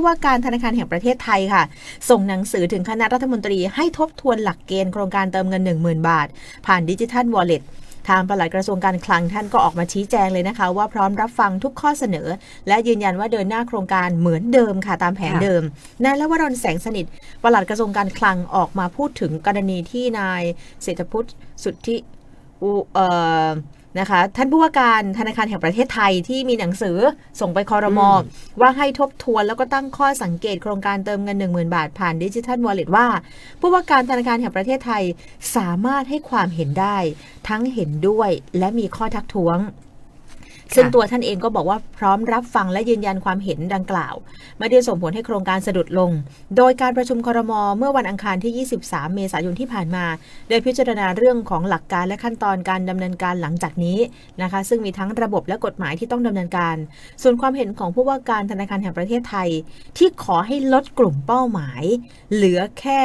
ผู้ว่าการธนาคารแห่งประเทศไทยค่ะ ส่งหนังสือถึงคณะรัฐมนตรีให้ทบทวนหลักเกณฑ์โครงการเติมเงิน 10,000 บาท ผ่านดิจิทัลวอลเล็ตทางปลัดกระทรวงการคลังท่านก็ออกมาชี้แจงเลยนะคะ ว่าพร้อมรับฟังทุกข้อเสนอ และยืนยันว่าเดินหน้าโครงการเหมือนเดิมค่ะตามแผนเดิมนายละวรนแสงสนิทปลัดกระทรวงการคลังออกมาพูดถึงกรณีที่นายเศรษฐพุทธสุทธิอุเอ่อ นะคะท่านผู้ว่าการธนาคารแห่งประเทศไทยที่มีหนังสือส่งไปคอรมออืมว่าให้ทบทวนแล้วก็ตั้งข้อสังเกตโครงการเติมเงิน 10,000 บาทผ่านดิจิทัลวอลเล็ตว่า ผู้ว่าการธนาคารแห่งประเทศไทยสามารถให้ความเห็นได้ ทั้งเห็นด้วยและมีข้อทักท้วง ซึ่งตัวท่านเองก็บอกว่าพร้อมรับฟังและยืนยันความเห็นดังกล่าว ไม่ได้ส่งผลให้โครงการสะดุดลง โดยการประชุมครมเมื่อวันอังคารที่ 23 เมษายนที่ผ่านมาโดยพิจารณาเรื่องของหลักการและขั้นตอนการดำเนินการหลังจากนี้นะคะ ซึ่งมีทั้งระบบและกฎหมายที่ต้องดำเนินการ ส่วนความเห็นของผู้ว่าการธนาคารแห่งประเทศไทย ที่ขอให้ลดกลุ่มเป้าหมาย เหลือแค่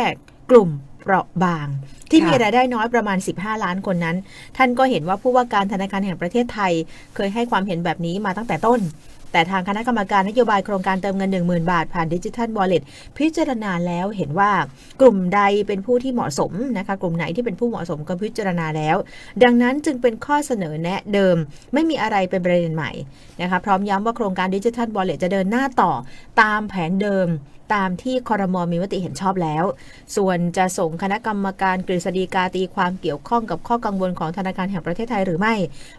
กลุ่ม เปราะบาง ที่ค่ะมีรายได้น้อยประมาณ 15 ล้านคนนั้น ท่านก็เห็นว่าผู้ว่าการธนาคารแห่งประเทศไทย เคยให้ความเห็นแบบนี้มาตั้งแต่ต้น แต่ทางคณะกรรมการนโยบายโครงการเติมเงิน 10,000 บาท ผ่านดิจิทัลวอลเล็ตพิจารณาแล้วเห็นว่ากลุ่มใดเป็นผู้ที่เหมาะสมนะคะกลุ่มไหนที่เป็นผู้เหมาะสมก็พิจารณาแล้ว ดังนั้นจึงเป็นข้อเสนอแนะเดิม ไม่มีอะไรเป็นประเด็นใหม่นะคะพร้อมย้ำว่าโครงการดิจิทัลวอลเล็ตจะเดินหน้าต่อตามแผนเดิมตามที่คอรมอมีมติเห็นชอบแล้ว ส่วนจะส่งคณะกรรมการกฤษฎีกาตีความเกี่ยวข้องกับข้อกังวลของธนาคารแห่งประเทศไทยหรือไม่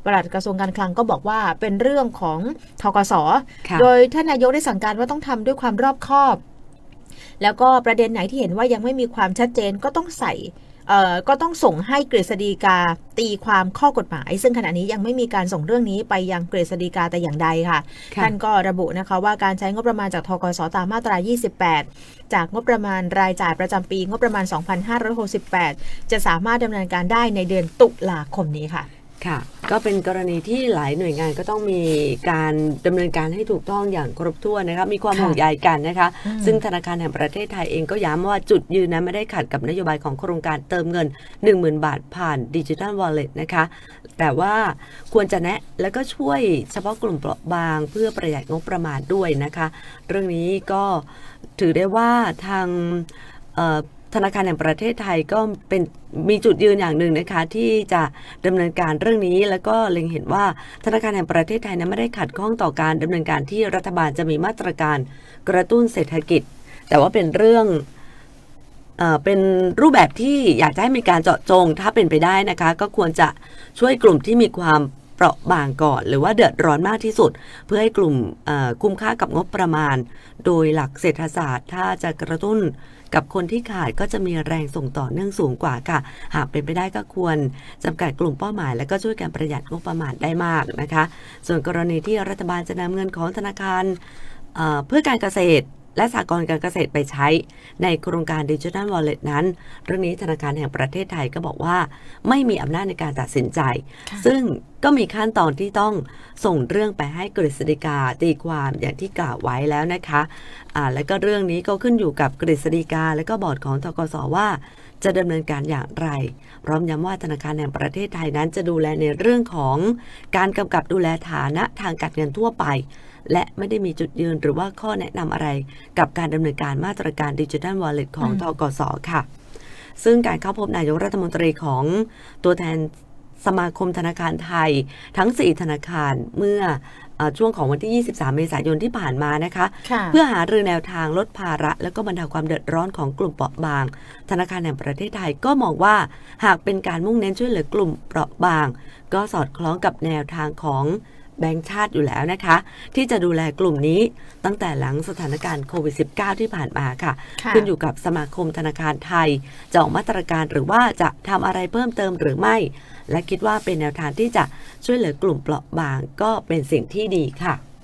ปลัดกระทรวงการคลังก็บอกว่าเป็นเรื่องของทกศโดยท่านนายกได้สั่งการว่าต้องทำด้วยความรอบคอบ แล้วก็ประเด็นไหนที่เห็นว่ายังไม่มีความชัดเจนก็ต้องใส่ ก็ต้องส่งให้กฤษฎีกาตีความข้อกฎหมาย ซึ่งขณะนี้ยังไม่มีการส่งเรื่องนี้ไปยังกฤษฎีกาแต่อย่างใดค่ะค่ะท่านก็ระบุนะคะว่าการใช้งบประมาณจากทกสตามมาตรา 28 จากงบประมาณรายจ่ายประจำปีงบประมาณ 2568 จะสามารถดำเนินการได้ในเดือนตุลาคมนี้ค่ะ ค่ะ ก็เป็นกรณีที่หลายหน่วยงานก็ต้องมีการดำเนินการให้ถูกต้องอย่างครบถ้วนนะคะมีความค่ะห่วงใยกันนะคะอืมซึ่งธนาคารแห่งประเทศไทยเองก็ย้ำว่าจุดยืนนั้นไม่ได้ขัดกับนโยบายของโครงการเติมเงิน 10,000 บาทผ่านดิจิทัลวอลเล็ตนะคะ แต่ว่าควรจะแนะแล้วก็ช่วยเฉพาะกลุ่มเปราะบางเพื่อประหยัดงบประมาณด้วยนะคะ เรื่องนี้ก็ถือได้ว่าทางเอ่อ ธนาคารแห่งประเทศไทยก็เป็นมีจุดยืนอย่างหนึ่งนะคะที่จะดำเนินการเรื่องนี้ แล้วก็เล็งเห็นว่าธนาคารแห่งประเทศไทยนั้นไม่ได้ขัดข้องต่อการดำเนินการที่รัฐบาลจะมีมาตรการกระตุ้นเศรษฐกิจ แต่ว่าเป็นเรื่องเอ่อเป็นรูปแบบที่อยากจะให้มีการเจาะจงถ้าเป็นไปได้นะคะ ก็ควรจะช่วยกลุ่มที่มีความเปราะบางก่อน หรือว่าเดือดร้อนมากที่สุด เพื่อให้กลุ่มเอ่อคุ้มค่ากับงบประมาณ โดยหลักเศรษฐศาสตร์ ถ้าจะกระตุ้น กับคนที่ขาดก็จะมีแรงส่งต่อเนื่องสูงกว่าค่ะ หากเป็นไปได้ก็ควรจำกัดกลุ่มเป้าหมาย และก็ช่วยการประหยัดงบประมาณได้มากนะคะ ส่วนกรณีที่รัฐบาลจะนำเงินของธนาคารเพื่อการเกษตร และสหกรณ์การเกษตรไปใช้ ในโครงการดิจิทัลวอลเล็ตนั้น เรื่องนี้ธนาคารแห่งประเทศไทยก็บอกว่า ไม่มีอำนาจในการตัดสินใจค่ะซึ่งก็มีขั้นตอนที่ต้องส่งเรื่องไปให้กฤษฎีกาตีความอย่างที่กล่าวไว้แล้วนะคะอ่าและก็เรื่องนี้ก็ขึ้นอยู่กับกฤษฎีกาและก็บอร์ดของทกสว่า จะดำเนินการอย่างไร พร้อมย้ำว่าธนาคารแห่งประเทศไทยนั้นจะดูแลในเรื่องของการกำกับดูแลฐานะทางการเงินทั่วไป และไม่ได้มีจุดยืนหรือว่าข้อแนะนำอะไร กับการดำเนินการมาตรการดิจิทัลวอลเล็ตของอืมทกสค่ะ ซึ่งการเข้าพบนายกรัฐมนตรีของตัวแทนสมาคมธนาคารไทย ทั้ง 4 ธนาคารเมื่อเออ ช่วงของวันที่ 23 เมษายนที่ผ่านมานะคะค่ะเพื่อหารือแนวทางลดภาระ และก็บรรเทาความเดือดร้อนของกลุ่มเปราะบาง ธนาคารแห่งประเทศไทยก็มองว่า หากเป็นการมุ่งเน้นช่วยเหลือกลุ่มเปราะบาง ก็สอดคล้องกับแนวทางของแบงก์ชาติอยู่แล้วนะคะ ที่จะดูแลกลุ่มนี้ตั้งแต่หลังสถานการณ์โควิด -19 ที่ผ่านมาค่ะค่ะขึ้นอยู่กับสมาคมธนาคารไทย จะออกมาตรการหรือว่าจะทำอะไรเพิ่มเติมหรือไม่ และคิดว่าเป็นแนวทางที่จะช่วยเหลือกลุ่มเปราะบางก็เป็นสิ่งที่ดีค่ะ